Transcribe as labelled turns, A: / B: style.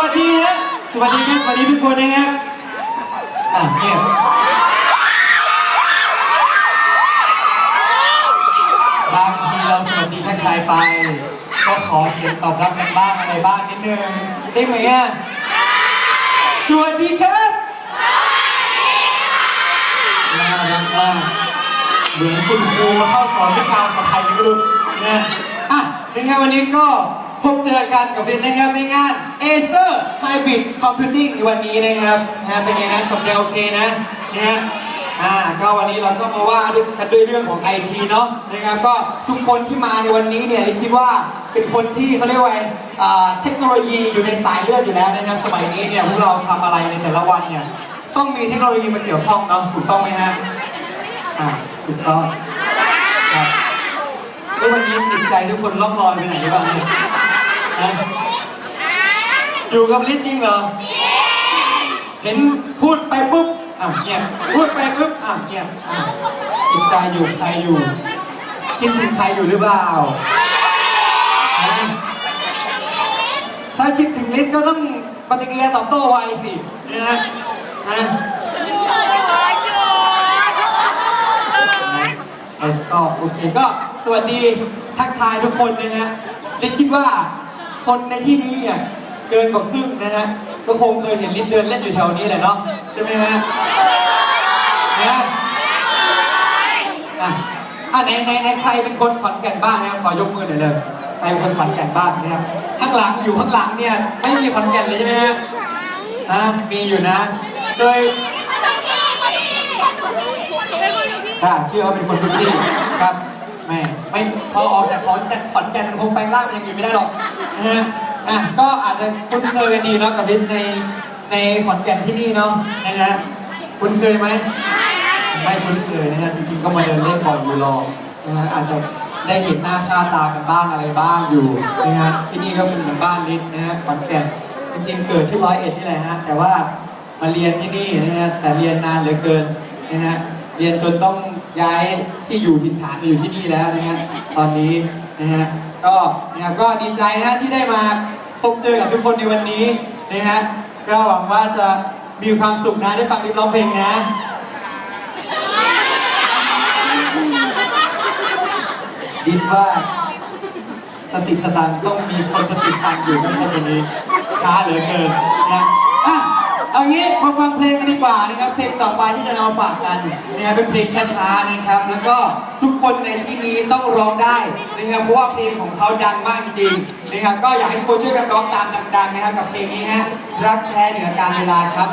A: วัสดีฮะสวัสดีครับสวัสดีทุกคนนะครับอะเงียบางทีเราสวัสดีทักทายไป ก็ขอเสียงตอบรับกันบ้างอะไรบ้างนิดนึงได้ไหมอะสวัสดีครับน่ารักมากเหมือนคุณครูมาเข้าสอนวิชาภาษาไทยไม่รู้นะอะนะครับวันนี้ก็ พบเจอกันกับเรียนนะครับในงาน Acer Hybrid Computing ในวันนี้นะครับนะฮะเป็นไงนะจบแล้วโอเคนะนะฮะอ่าก็วันนี้เราก็มาว่าด้วยกันด้วยเรื่องของ IT เนาะนะครับก็ทุกคนที่มาในวันนี้เนี่ยคิดว่าเป็นคนที่เขาเรียกว่าอ่าเทคโนโลยีอยู่ในสายเลือดอยู่แล้วนะครับสมัยนี้เนี่ยพวกเราทำอะไรในแต่ละวันเนี่ยต้องมีเทคโนโลยีมาเกี่ยวข้องเนาะถูกต้องไหมฮะอ่าถูกต้องครับแล้ววันนี้จิตใจทุกคนล่องลอยไปไหนบ้างเนี่ย อยู่กับลิศจริงเหรอ เห็นพูดไปปุ๊บอ้าวเงียบพูดไปปุ๊บอ้าวเงียบอ้าวจิตใจอยู่ใครอยู่ คิดถึงใครอยู่หรือเปล่า ถ้าคิดถึงลิศก็ต้องปฏิกิริยาตอบโต้ไวสินะนะเออก็โอเคก็สวัสดีทักทายทุกคนนะฮะลิศคิดว่า คนในที่นี้เนี่ยเกินกว่าครึ่งนะฮะก็คงเคยเห็นลิศเดินเล่นอยู่แถวนี้แหละเนาะใช่ไหมฮะนะอะอะไหนไหนไหนใครเป็นคนขอนแก่นบ้างนะครับขอยกมือหน่อยเลยใครเป็นคนขอนแก่นบ้างนะครับข้างหลังอยู่ข้างหลังเนี่ยไม่มีขอนแก่นเลยใช่ไหมฮะอะมีอยู่นะ โดยอะเชื่อว่าเป็นคนพื้นที่ครับไม่ไม่ พอออกจากขอนแก่นขอนแก่นคงแปลงร่างเป็นอย่างอื่นไม่ได้หรอกนะฮะอะก็อาจจะคุ้นเคยกันดีเนาะกับลิศในในขอนแก่นที่นี่เนาะนะฮะคุ้นเคยไหมไม่คุ้นเคยนะฮะจริงๆก็มาเดินเล่นบอลอยู่รอนะฮะอาจจะได้เห็นหน้าค่าตากันบ้างอะไรบ้างอยู่นะฮะที่นี่ก็เป็นเหมือนบ้านนิดนะฮะขอนแก่นจริงๆเกิดที่ร้อยเอ็ดนี่แหละฮะแต่ว่ามาเรียนที่นี่นะฮะแต่เรียนนานเหลือเกินนะฮะ เรียนจนต้องย้ายที่อยู่ถิ่นฐานมาอยู่ที่นี่แล้วนะฮะตอนนี้นะฮะก็นะครับก็ดีใจนะที่ได้มาพบเจอกับทุกคนในวันนี้นะฮะก็หวังว่าจะมีความสุขนะได้ฟังริบร้องเพลงนะคิดว่าสติสตังต้องมีคนสติสตังอยู่ในคนนี้ช้าเหลือเกินนะ ฟังเพลงกันดีกว่านะครับ เพลงต่อไปที่จะนำมาฝากกันนะครับเป็นเพลงช้าๆนะครับ แล้วก็ทุกคนในที่นี้ต้องร้องได้นะครับเพราะว่าเพลงของเขาดังมากจริงนะครับ ก็อยากให้ทุกคนช่วยกันร้องตามดังๆนะครับกับเพลงนี้ฮะรักแท้เหนือการเวลาครับ